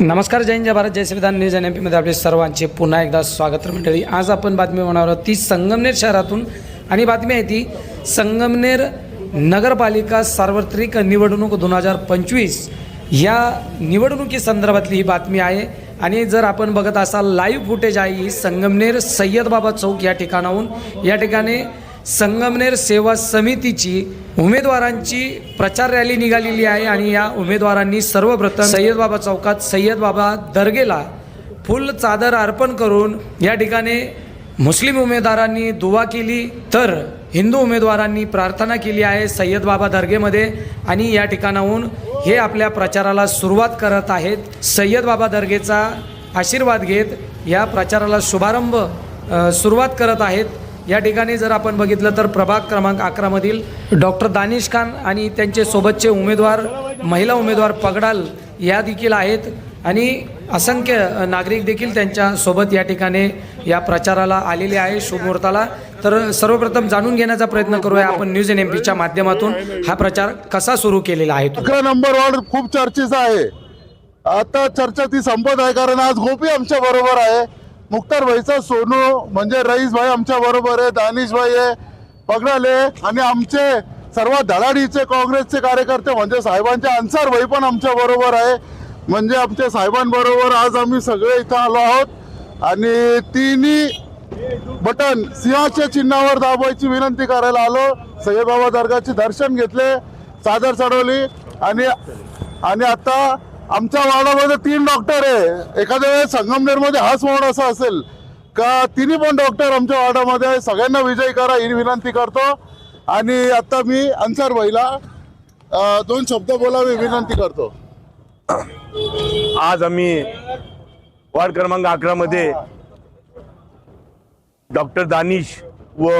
नमस्कार जैन जय भारत जय संविधान news N M पीमध्ये आपले सर्वांचे पुन्हा एकदा स्वागत मंडळी. आज आपण बातमी होणार आहोत ती संगमनेर शहरातून. आणि बातमी आहे ती संगमनेर नगरपालिका सार्वत्रिक निवडणूक दोन हजार पंचवीस या निवडणुकीसंदर्भातली ही बातमी आहे. आणि जर आपण बघत असाल लाईव्ह फुटेज आहे ही संगमनेर सय्यदबाबा चौक या ठिकाणाहून. या ठिकाणी संगमनेर सेवा समितीची उमेदवारांची प्रचार रॅली निघालेली आहे आणि या उमेदवारांनी सर्वप्रथम सय्यद बाबा चौकात सय्यद बाबा दर्गेला फुल चादर अर्पण करून या ठिकाणी मुस्लिम उमेदवारांनी दुवा केली तर हिंदू उमेदवारांनी प्रार्थना केली आहे सय्यद बाबा दर्गेमध्ये आणि या ठिकाणाहून हे आपल्या प्रचाराला सुरुवात करत आहेत. सय्यद बाबा दर्गेचा आशीर्वाद घेत या प्रचाराला शुभारंभ सुरुवात करत आहेत. या ठिकाणी जर आपण बघितलं तर प्रभाग क्रमांक अकरामधील डॉक्टर दानिश खान आणि त्यांचे सोबतचे उमेदवार महिला उमेदवार पगडाल या देखील आहेत. आणि असंख्य नागरिक देखील त्यांच्यासोबत या ठिकाणी या प्रचाराला आलेले आहे शुभमुहूर्ताला तर सर्वप्रथम जाणून घेण्याचा प्रयत्न करूया आपण न्यूज एन एम पीच्या माध्यमातून. हा प्रचार कसा सुरू केलेला आहे? अकरा नंबर वॉर्ड खूप चर्चेचा आहे. आता चर्चा ती संपत आहे कारण आज गोपी आमच्या बरोबर आहे. मुक्तार भाईचा सोनू म्हणजे रईस भाई आमच्या बरोबर आहे दानिश भाई आहे. पगडाले आणि आमचे सर्व धडाडीचे काँग्रेसचे कार्यकर्ते म्हणजे साहेबांचे अन्सार भाई पण आमच्या बरोबर आहे. म्हणजे आमच्या साहेबांबरोबर आज आम्ही सगळे इथं आलो आहोत. आणि तिन्ही बटन सिंहाच्या चिन्हावर दाबायची विनंती करायला आलो. सय्यदबाबा दर्गाचे दर्शन घेतले. चादर चढवली. आणि आणि आता आमच्या वार्डामध्ये तीन डॉक्टर आहे. एखाद्या वेळेस संगमनेरमध्ये हाच वार्ड असा असेल का तिन्ही पण डॉक्टर आमच्या वार्डामध्ये आहे. सगळ्यांना विजयी करा ही विनंती करतो. आणि आता मी अन्सार भाईला दोन शब्द बोलावे विनंती करतो. आज आम्ही वार्ड क्रमांक अकरा मध्ये डॉक्टर दानिश व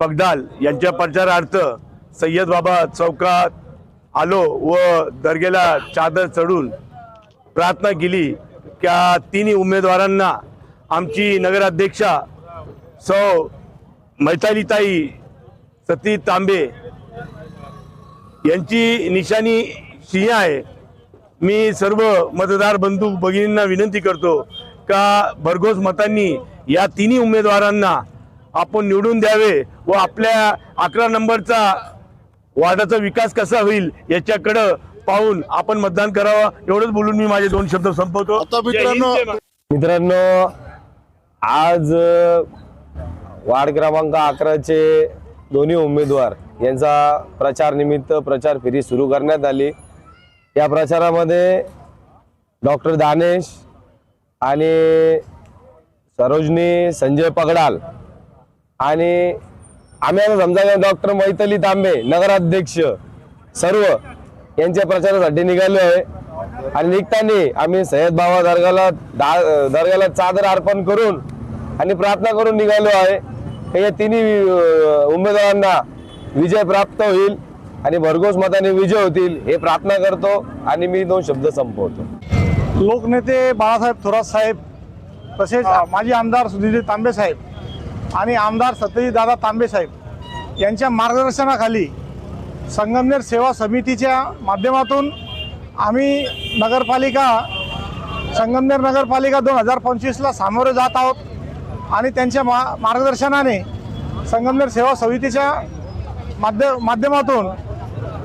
पगदाल यांच्या प्रचारार्थ सय्यद बाबा चौकात आलो व दर्गेला चादर चढून प्रार्थना केली. त्या तिन्ही उमेदवारांना आमची नगराध्यक्षा सौ मैतालीताई सती तांबे यांची निशाणी सिंह आहे. मी सर्व मतदार बंधू भगिनींना विनंती करतो का भरघोस मतांनी या तिन्ही उमेदवारांना आपण निवडून द्यावे व आपल्या अकरा नंबरचा वार्डाचा विकास कसा होईल याच्याकडं पाहून आपण मतदान करावं. एवढंच बोलून मी माझे दोन शब्द संपवतो. आता मित्रांनो-. मित्रांनो आज वार्ड क्रमांक अकराचे दोन्ही उमेदवार यांचा प्रचार निमित्त प्रचार फेरी सुरू करण्यात आली. या प्रचारामध्ये डॉक्टर दानेश आणि सरोजनी संजय पगडाल आणि आम्ही आता समजा डॉक्टर मैथली तांबे नगराध्यक्ष सर्व यांच्या प्रचारासाठी निघालो आहे. आणि निघताना आम्ही सय्यद बाबा दर्गाला दा- दर्गाला चादर अर्पण करून आणि प्रार्थना करून निघालो आहे. की या तिन्ही उमेदवारांना विजय प्राप्त होईल आणि भरघोस मताने विजय होतील हे प्रार्थना करतो आणि मी दोन शब्द संपवतो. लोकनेते बाळासाहेब थोरात साहेब तसेच माजी आमदार सुधीर तांबे साहेब आणि आमदार सत्यजित दादा तांबे साहेब यांच्या मार्गदर्शनाखाली संगमनेर सेवा समितीच्या माध्यमातून आम्ही नगरपालिका संगमनेर नगरपालिका दोन हजार पंचवीसला सामोरे जात आहोत आणि त्यांच्या मा मार्गदर्शनाने संगमनेर सेवा समितीच्या माध्य माध्यमातून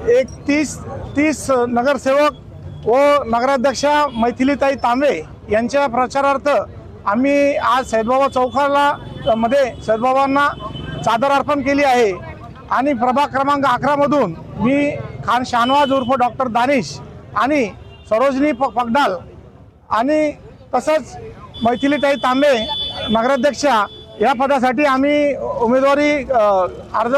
एक तीस तीस नगरसेवक व नगराध्यक्षा मैथिलीताई तांबे यांच्या प्रचारार्थ आम्ही आज सैदबाबा चौकाला मध्ये सद्भावांना चादर अर्पण केली आहे. आणि प्रभाग क्रमांक अकरामधून मी खान शानवाज उर्फ डॉक्टर दानिश आणि सरोजनी प पगडाल आणि तसंच मैथिलीताई तांबे नगराध्यक्षा या पदासाठी आम्ही उमेदवारी अर्ज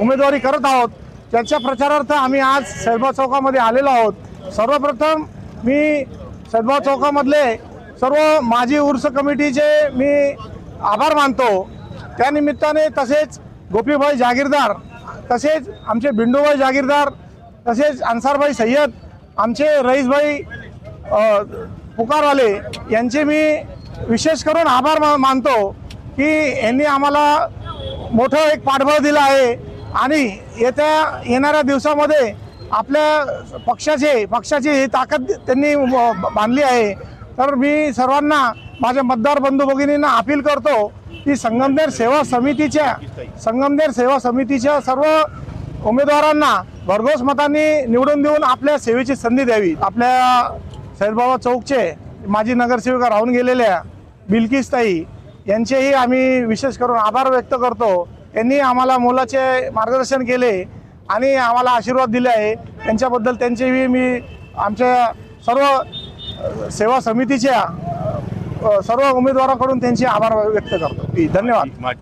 उमेदवारी करत आहोत. त्याच्या प्रचारार्थ आम्ही आज सैदबा चौकामध्ये आलेलो आहोत. सर्वप्रथम मी सैदबा चौकामधले सर्व माजी उर्स कमिटीचे मी आभार मानतो. त्यानिमित्ताने तसेच गोपीभाई जागीरदार तसेच आमचे बिंडूभाई जागीरदार तसेच अन्सारभाई सय्यद आमचे रईसभाई पुकारवाले यांचे मी विशेष करून आभार मा मानतो की यांनी आम्हाला मोठं एक पाठबळ दिलं आहे आणि येत्या येणाऱ्या दिवसामध्ये आपल्या पक्षाचे पक्षाची ही ताकद त्यांनी बांधली आहे. तर मी सर्वांना माझ्या मतदार बंधू भगिनींना अपील करतो की संगमनेर सेवा समितीच्या संगमनेर सेवा समितीच्या सर्व उमेदवारांना भरघोस मतांनी निवडून देऊन आपल्या सेवेची संधी द्यावी. आपल्या सैदबाबा चौकचे माजी नगरसेविका राहून गेलेल्या बिल्किस ताई यांचेही आम्ही विशेष करून आभार व्यक्त करतो. यांनी आम्हाला मोलाचे मार्गदर्शन केले आणि आम्हाला आशीर्वाद दिले आहे. त्यांच्याबद्दल त्यांचेही मी आमच्या सर्व सेवा समितीच्या सर्व उमेदवारांकडून त्यांचे आभार व्यक्त करतो. धन्यवाद.